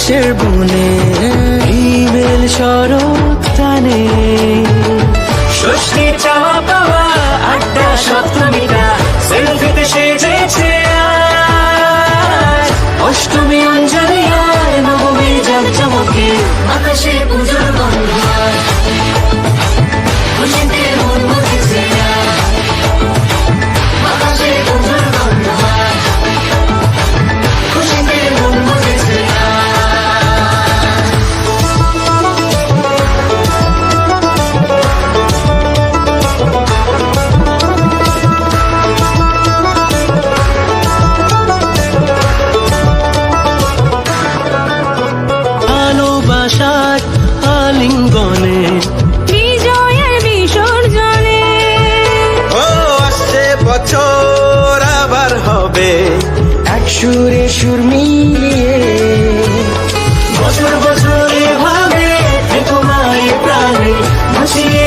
আকাশের বনে ইমেল সড়ক টানে। ষষ্ঠী চাওয়া পাওয়া আড্ডা সপ্তমীরা আলিঙ্গনে বিজয়ের বিসর্জনে। ও আসছে বছর আবার হবে। এক সুরে সুর মিলিয়ে। বছর বছরে ভাবে তোমায় প্রাণে ভাসিয়ে